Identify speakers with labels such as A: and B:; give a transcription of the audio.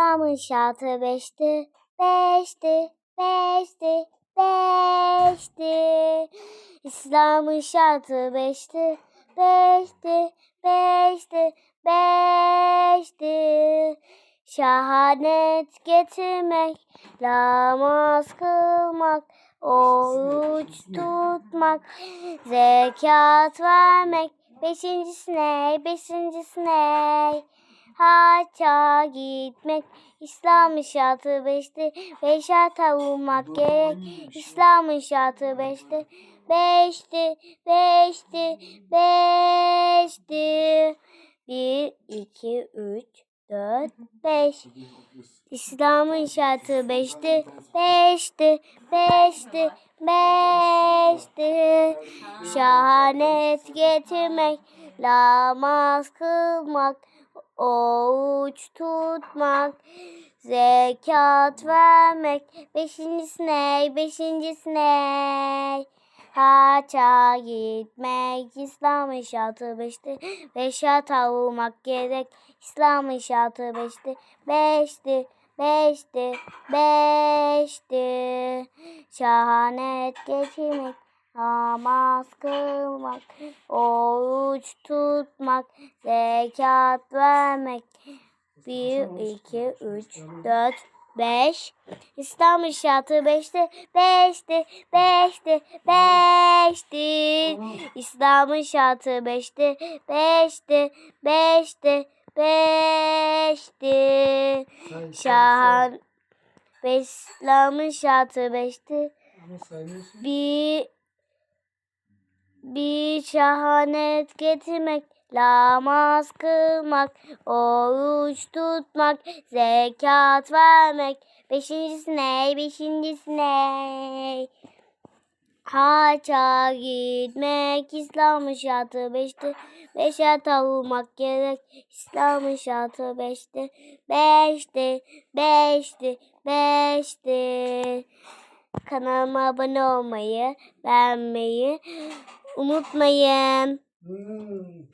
A: İslam'ın şartı beşti, beşti, beşti, beşti. İslam'ın şartı beşti, beşti, beşti, beşti. Şahanet getirmek, namaz kılmak, oruç tutmak, zekat vermek. Beşincisi ne? Hacca gitmek. İslam'ın şartı beşti. Beş ata uymak gerek. İslam'ın şartı beşti. Beşti, beşti, beşti. Bir, iki, üç, dört, beş. İslam'ın şartı beşti, beşti, beşti, beşti. Şahanet getirmek, namaz kılmak, oruç tutmak, zekat vermek. Beşincisi ne? Beşincisi ne? Haça gitmek, İslam'ın şartı beşti. Beş hata uymak gerek, İslam'ın şartı beşti. Beşti, beşti, beşti. Şahanet getirmek, namaz kılmak, oruç tutmak, zekat vermek. Bir, iki, üç, dört, beş. İslam'ın şartı beşti, beşti, beşti, beşti. İslam'ın şartı beşti, beşti, beşti, beşti. Şahan İslam'ın.
B: Ama saymıyorsun.
A: Bir bir şahanet getirmek, namaz kılmak, oruç tutmak, zekat vermek. Beşincisi ne? Beşincisi ne? Haça gitmek, İslam'ın şartı beşti. Beşe tavulmak gerek, İslam'ın şartı beşti. Beşti, beşti, beşti. Kanalıma abone olmayı, beğenmeyi unutmayın.
B: Hmm.